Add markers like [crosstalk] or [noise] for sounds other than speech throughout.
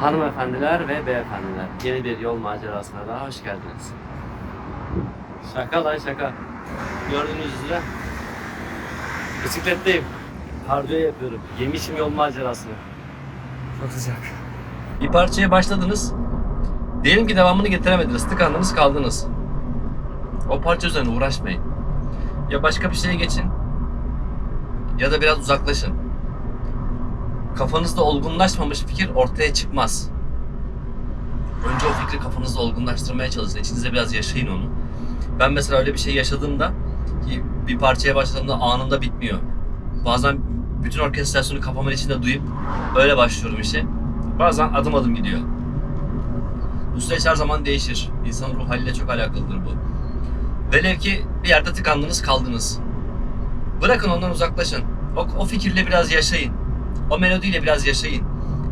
Hanımefendiler ve beyefendiler, yeni bir yol macerasına daha hoş geldiniz. Şaka lan şaka. Gördüğünüz üzere bisikletteyim. Kardiyo yapıyorum. Yemişim yol macerasını. Çok sıcak. Bir parçaya başladınız. Diyelim ki devamını getiremediniz. Tıkandınız kaldınız. O parça üzerine uğraşmayın. Ya başka bir şeye geçin. Ya da biraz uzaklaşın. Kafanızda olgunlaşmamış fikir ortaya çıkmaz. Önce o fikri kafanızda olgunlaştırmaya çalışın. İçinizde biraz yaşayın onu. Ben mesela öyle bir şey yaşadığımda ki bir parçaya başladığımda anında bitmiyor. Bazen bütün orkestrasyonu kafamın içinde duyup öyle başlıyorum işe. Bazen adım adım gidiyor. Bu süreç her zaman değişir. İnsanın ruh haliyle çok alakalıdır bu. Velev ki bir yerde tıkandınız kaldınız. Bırakın ondan uzaklaşın. O, o fikirle biraz yaşayın. O melodiyle biraz yaşayın.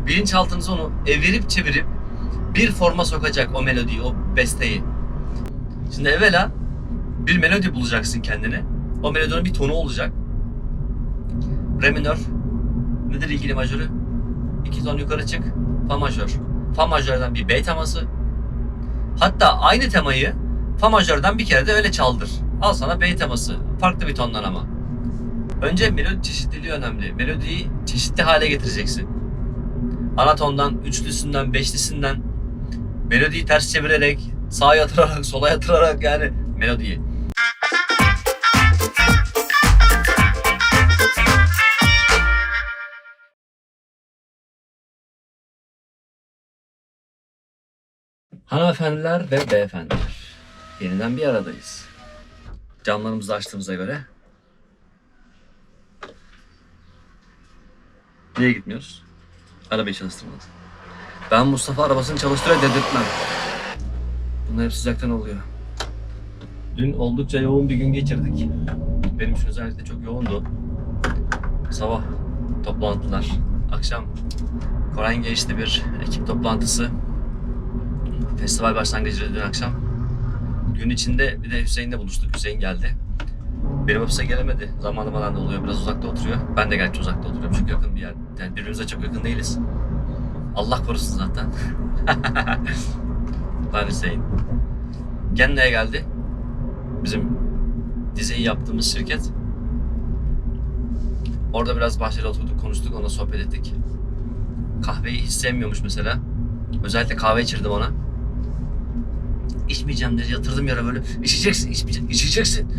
Bilinçaltınız onu evirip çevirip bir forma sokacak o melodiyi, o besteyi. Şimdi evvela bir melodi bulacaksın kendine. O melodinin bir tonu olacak. Re minör. Nedir ilgili majörü? İki ton yukarı çık. Fa majör. Fa majörden bir B teması. Hatta aynı temayı Fa majörden bir kere de öyle çaldır. Al sana B teması. Farklı bir tondan ama. Önce melodi çeşitliliği önemli. Melodiyi çeşitli hale getireceksin. Ana tondan, üçlüsünden, beşlisinden melodiyi ters çevirerek, sağa yatırarak, sola yatırarak yani melodiyi. Hanımefendiler ve beyefendiler. Yeniden bir aradayız. Camlarımızı açtığımıza göre Niye gitmiyoruz? Arabayı çalıştırmadın. Ben Mustafa arabasını çalıştırıyor dedirtmem. Bunlar hep sıcaktan oluyor. Dün oldukça yoğun bir gün geçirdik. Benim için özellikle çok yoğundu. Sabah toplantılar, akşam Koray geçti bir ekip toplantısı. Festival başlangıcı dün akşam. Gün içinde bir de Hüseyin'le buluştuk. Hüseyin geldi. Benim ofise gelemedi. Zamanı falan da oluyor. Biraz uzakta oturuyor. Ben de gerçi uzakta oturuyorum. Çünkü yakın bir yer. Yani birbirimize çok yakın değiliz. Allah korusun zaten. [laughs] ben Hüseyin. Genne'ye geldi. Bizim diziyi yaptığımız şirket. Orada biraz bahçede oturduk, konuştuk, onunla sohbet ettik. Kahveyi hiç sevmiyormuş mesela. Özellikle kahve içirdim ona. İçmeyeceğim dedi, yatırdım yere böyle. İçeceksin, içmeyeceksin, içeceksin.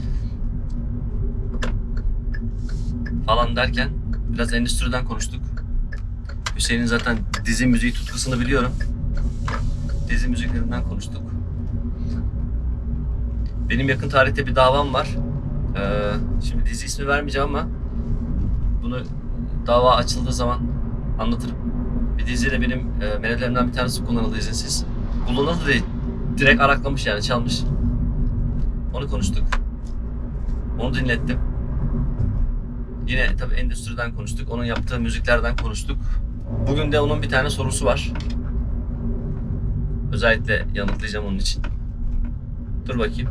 falan derken biraz endüstriden konuştuk. Hüseyin'in zaten dizi müziği tutkusunu biliyorum. Dizi müziklerinden konuştuk. Benim yakın tarihte bir davam var. Ee, şimdi dizi ismi vermeyeceğim ama bunu dava açıldığı zaman anlatırım. Bir diziyle benim e, melodilerimden bir tanesi kullanıldı izinsiz. Kullanıldı değil. Direkt araklamış yani çalmış. Onu konuştuk. Onu dinlettim. Yine tabii endüstriden konuştuk. Onun yaptığı müziklerden konuştuk. Bugün de onun bir tane sorusu var. Özellikle yanıtlayacağım onun için. Dur bakayım.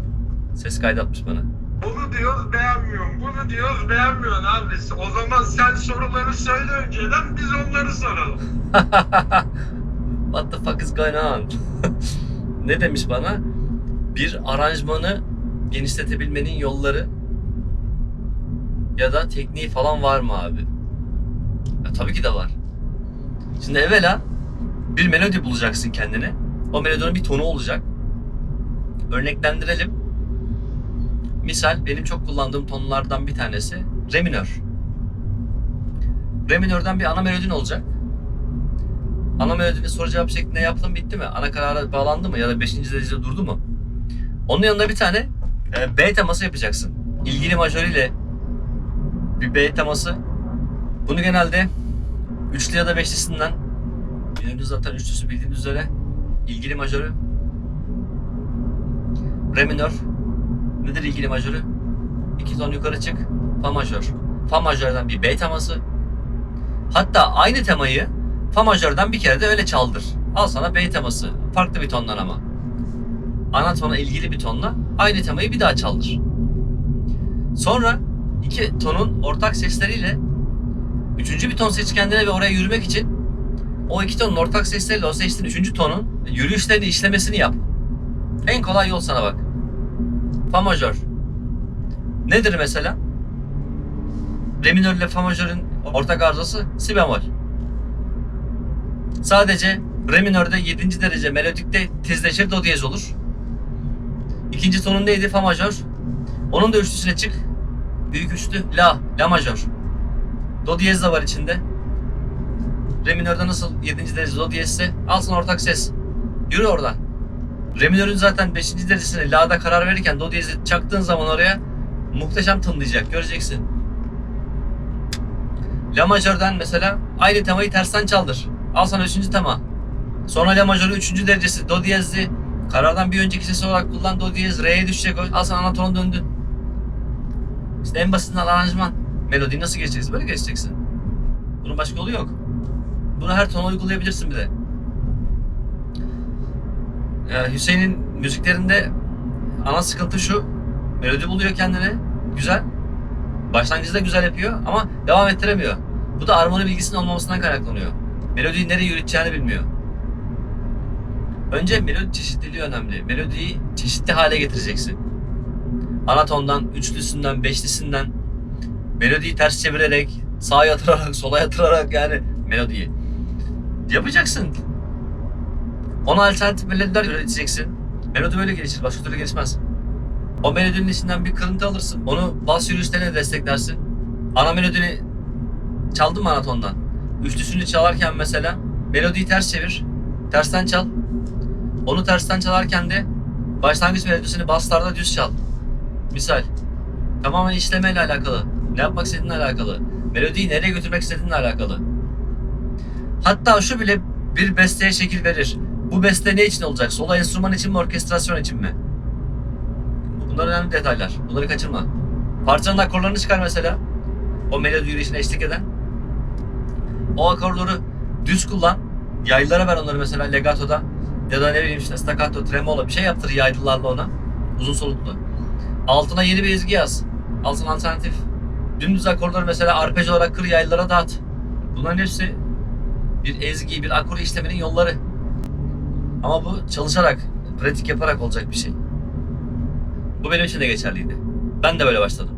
Ses kaydı atmış bana. Bunu diyoruz beğenmiyorum. Bunu diyoruz beğenmiyorsun abi. O zaman sen soruları söyle önceden biz onları soralım. [laughs] What the fuck is going on? [laughs] ne demiş bana? Bir aranjmanı genişletebilmenin yolları ya da tekniği falan var mı abi? Ya tabii ki de var. Şimdi evvela bir melodi bulacaksın kendine. O melodinin bir tonu olacak. Örneklendirelim. Misal benim çok kullandığım tonlardan bir tanesi re minör. Re minörden bir ana melodin olacak. Ana melodini soru cevap şeklinde yaptın bitti mi? Ana karara bağlandı mı ya da 5. derecede durdu mu? Onun yanında bir tane e, B teması yapacaksın. İlgili majörüyle bir B teması. Bunu genelde üçlü ya da beşlisinden biliyorsunuz zaten üçlüsü bildiğiniz üzere ilgili majörü Re minör nedir ilgili majörü? İki ton yukarı çık Fa majör. Fa majörden bir B teması. Hatta aynı temayı Fa majörden bir kere de öyle çaldır. Al sana B teması. Farklı bir tondan ama. Ana tona ilgili bir tonla aynı temayı bir daha çaldır. Sonra iki tonun ortak sesleriyle üçüncü bir ton seç kendine ve oraya yürümek için O iki tonun ortak sesleriyle o seçtiğin üçüncü tonun yürüyüşlerini işlemesini yap. En kolay yol sana bak. Fa majör. Nedir mesela? Re minör ile fa majörün ortak arızası si bemol. Sadece re minörde 7. derece melodikte tizleşir do diyez olur. İkinci tonun neydi? Fa majör. Onun da üçlüsüne çık. Büyük üçlü la, la majör. Do diyez de var içinde. Re minörde nasıl 7. derece do diyezse al sana ortak ses. Yürü oradan. Re minörün zaten 5. derecesine la'da karar verirken do diyezi çaktığın zaman oraya muhteşem tınlayacak. Göreceksin. La majörden mesela aynı temayı tersten çaldır. Al sana 3. tema. Sonra la majörü 3. derecesi do diyezli karardan bir önceki sesi olarak kullan do diyez re'ye düşecek. Al sana anatonun döndün. İşte en basitinden aranjman. Melodiyi nasıl geçeceksin? Böyle geçeceksin. Bunun başka yolu yok. Bunu her tona uygulayabilirsin bir de. Ee, Hüseyin'in müziklerinde ana sıkıntı şu. Melodi buluyor kendine. Güzel. Başlangıcı da güzel yapıyor ama devam ettiremiyor. Bu da armoni bilgisinin olmamasından kaynaklanıyor. Melodiyi nereye yürüteceğini bilmiyor. Önce melodi çeşitliliği önemli. Melodiyi çeşitli hale getireceksin. Anatondan, üçlüsünden, beşlisinden melodiyi ters çevirerek, sağa yatırarak, sola yatırarak yani melodiyi yapacaksın. Ona alternatif melodiler üreteceksin. Melodi böyle gelişir, başka türlü gelişmez. O melodinin içinden bir kırıntı alırsın. Onu bas yürüyüşlerine desteklersin. Ana melodini çaldın mı anatondan? Üçlüsünü çalarken mesela melodiyi ters çevir. Tersten çal. Onu tersten çalarken de başlangıç melodisini baslarda düz çal. Misal. Tamamen işlemeyle alakalı. Ne yapmak istediğinle alakalı. Melodiyi nereye götürmek istediğinle alakalı. Hatta şu bile bir besteye şekil verir. Bu beste ne için olacak? Solo enstrüman için mi, orkestrasyon için mi? Bunlar önemli detaylar. Bunları kaçırma. Parçanın akorlarını çıkar mesela. O melodi yürüyüşüne eşlik eden. O akorları düz kullan. Yaylılara ver onları mesela legatoda. Ya da ne bileyim işte staccato, tremolo bir şey yaptır yaylılarla ona. Uzun soluklu. Altına yeni bir ezgi yaz. Altına alternatif. Dümdüz akorları mesela arpej olarak kır yaylılara dağıt. Bunların hepsi bir ezgi, bir akor işlemenin yolları. Ama bu çalışarak, pratik yaparak olacak bir şey. Bu benim için de geçerliydi. Ben de böyle başladım.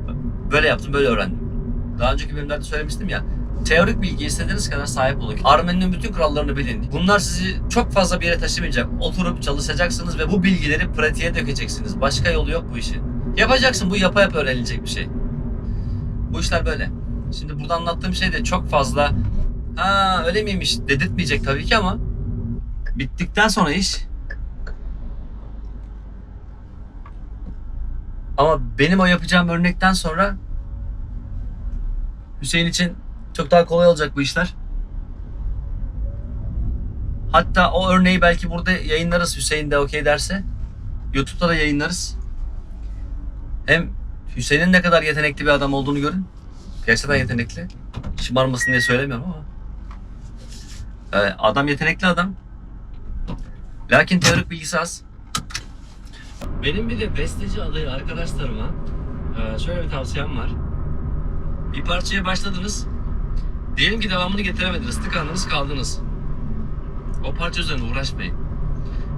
Böyle yaptım, böyle öğrendim. Daha önceki bölümlerde söylemiştim ya. Teorik bilgi istediğiniz kadar sahip olun. Armeninin bütün kurallarını bilin. Bunlar sizi çok fazla bir yere taşımayacak. Oturup çalışacaksınız ve bu bilgileri pratiğe dökeceksiniz. Başka yolu yok bu işin. Yapacaksın. Bu yapa yapa öğrenilecek bir şey. Bu işler böyle. Şimdi burada anlattığım şey de çok fazla ha öyle miymiş dedirtmeyecek tabii ki ama bittikten sonra iş ama benim o yapacağım örnekten sonra Hüseyin için çok daha kolay olacak bu işler. Hatta o örneği belki burada yayınlarız Hüseyin de okey derse. YouTube'da da yayınlarız. Hem Hüseyin'in ne kadar yetenekli bir adam olduğunu görün. Gerçekten yetenekli. Şımarmasın diye söylemiyorum ama. Ee, adam yetenekli adam. Lakin teorik bilgisi az. Benim bir de besteci adayı arkadaşlarıma e, şöyle bir tavsiyem var. Bir parçaya başladınız. Diyelim ki devamını getiremediniz. Tıkandınız kaldınız. O parça üzerine uğraşmayın.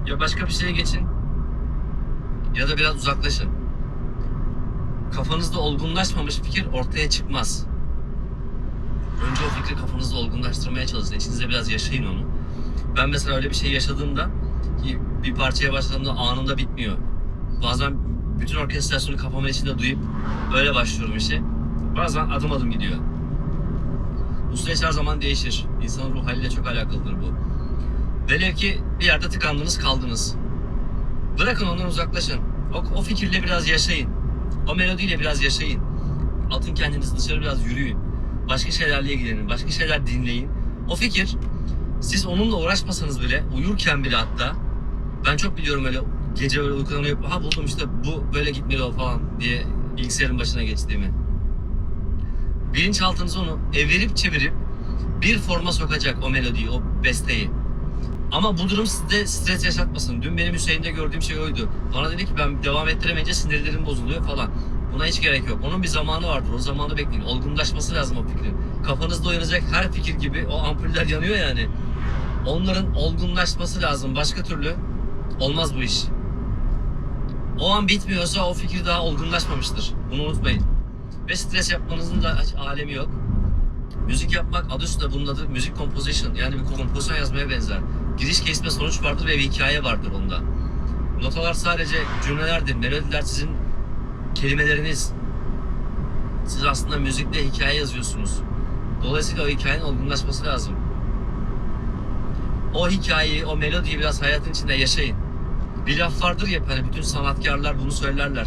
Ya başka bir şeye geçin. Ya da biraz uzaklaşın. Kafanızda olgunlaşmamış fikir ortaya çıkmaz. Önce o fikri kafanızda olgunlaştırmaya çalışın. İçinize biraz yaşayın onu. Ben mesela öyle bir şey yaşadığımda ki bir parçaya başladığımda anında bitmiyor. Bazen bütün orkestrasyonu kafamın içinde duyup öyle başlıyorum işe. Bazen adım adım gidiyor. Bu süreç her zaman değişir. İnsanın ruh haliyle çok alakalıdır bu. Velev ki bir yerde tıkandınız kaldınız. Bırakın ondan uzaklaşın. O, o fikirle biraz yaşayın. O melodiyle biraz yaşayın. Atın kendinizi dışarı biraz yürüyün. Başka şeylerle ilgilenin. Başka şeyler dinleyin. O fikir siz onunla uğraşmasanız bile uyurken bile hatta ben çok biliyorum öyle gece öyle uykudan ha buldum işte bu böyle gitmeli o falan diye bilgisayarın başına geçtiğimi. Bilinçaltınız onu evirip çevirip bir forma sokacak o melodiyi, o besteyi. Ama bu durum sizde stres yaşatmasın. Dün benim Hüseyin'de gördüğüm şey oydu. Bana dedi ki ben devam ettiremeyince sinirlerim bozuluyor falan. Buna hiç gerek yok. Onun bir zamanı vardır. O zamanı bekleyin. Olgunlaşması lazım o fikrin. Kafanızda oynayacak her fikir gibi o ampuller yanıyor yani. Onların olgunlaşması lazım. Başka türlü olmaz bu iş. O an bitmiyorsa o fikir daha olgunlaşmamıştır. Bunu unutmayın. Ve stres yapmanızın da alemi yok. Müzik yapmak adı üstünde bunun adı müzik composition. Yani bir kompozisyon yazmaya benzer. Giriş kesme sonuç vardır ve bir hikaye vardır onda. Notalar sadece cümlelerdir. Melodiler sizin kelimeleriniz. Siz aslında müzikle hikaye yazıyorsunuz. Dolayısıyla o hikayenin olgunlaşması lazım. O hikayeyi, o melodiyi biraz hayatın içinde yaşayın. Bir laf vardır ya hani bütün sanatkarlar bunu söylerler.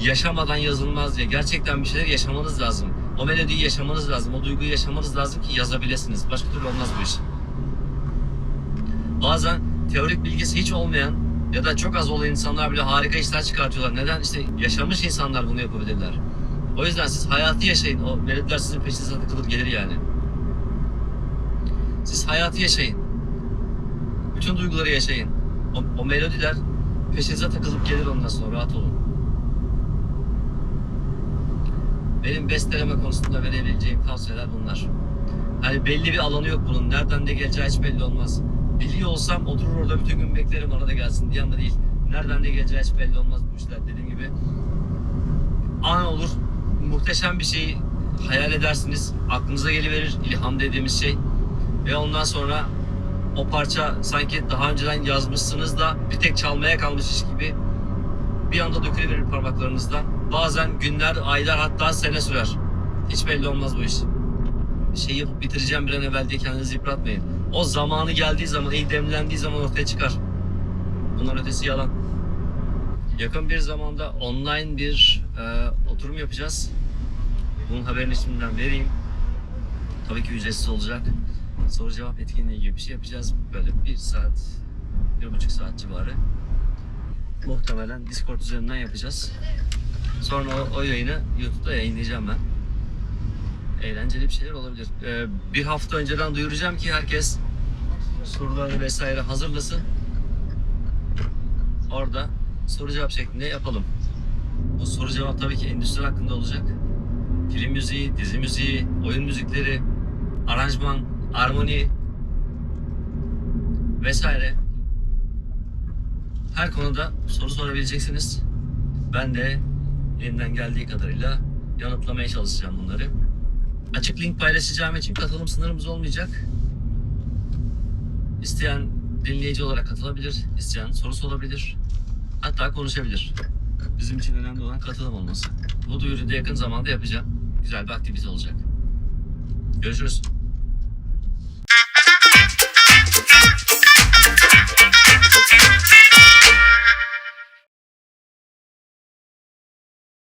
Yaşamadan yazılmaz diye. Gerçekten bir şeyler yaşamanız lazım. O melodiyi yaşamanız lazım. O duyguyu yaşamanız lazım ki yazabilirsiniz. Başka türlü olmaz bu iş. Bazen teorik bilgisi hiç olmayan ya da çok az olan insanlar bile harika işler çıkartıyorlar. Neden? İşte yaşamış insanlar bunu yapabilirler. O yüzden siz hayatı yaşayın. O melodiler sizin peşinize takılır gelir yani. Siz hayatı yaşayın. Bütün duyguları yaşayın. O, o melodiler peşinize takılıp gelir ondan sonra rahat olun. Benim besteleme konusunda verebileceğim tavsiyeler bunlar. Hani belli bir alanı yok bunun. Nereden ne geleceği hiç belli olmaz. Biliyor olsam oturur orada bütün gün beklerim bana da gelsin diye anda değil. Nereden ne geleceği hiç belli olmaz bu işler dediğim gibi. An olur. Muhteşem bir şeyi hayal edersiniz. Aklınıza geliverir ilham dediğimiz şey. Ve ondan sonra o parça sanki daha önceden yazmışsınız da bir tek çalmaya kalmış iş gibi bir anda dökülüverir parmaklarınızdan. Bazen günler, aylar hatta sene sürer. Hiç belli olmaz bu iş. Bir şey yapıp bitireceğim bir an evvel diye kendinizi yıpratmayın. O zamanı geldiği zaman, iyi demlendiği zaman ortaya çıkar. Bunlar ötesi yalan. Yakın bir zamanda online bir e, oturum yapacağız. Bunun haberini şimdiden vereyim. Tabii ki ücretsiz olacak. Soru cevap etkinliği gibi bir şey yapacağız. Böyle bir saat, bir buçuk saat civarı. Muhtemelen Discord üzerinden yapacağız. Sonra o, o yayını YouTube'da yayınlayacağım ben. Eğlenceli bir şeyler olabilir. Ee, bir hafta önceden duyuracağım ki herkes soruları vesaire hazırlasın. Orada soru cevap şeklinde yapalım. Bu soru cevap tabii ki endüstri hakkında olacak. Film müziği, dizi müziği, oyun müzikleri, aranjman, armoni vesaire her konuda soru sorabileceksiniz. Ben de elimden geldiği kadarıyla yanıtlamaya çalışacağım bunları açık link paylaşacağım için katılım sınırımız olmayacak. İsteyen dinleyici olarak katılabilir, isteyen sorusu olabilir, hatta konuşabilir. Bizim için önemli olan katılım olması. Bu duyuru da yakın zamanda yapacağım. Güzel bir aktivite olacak. Görüşürüz.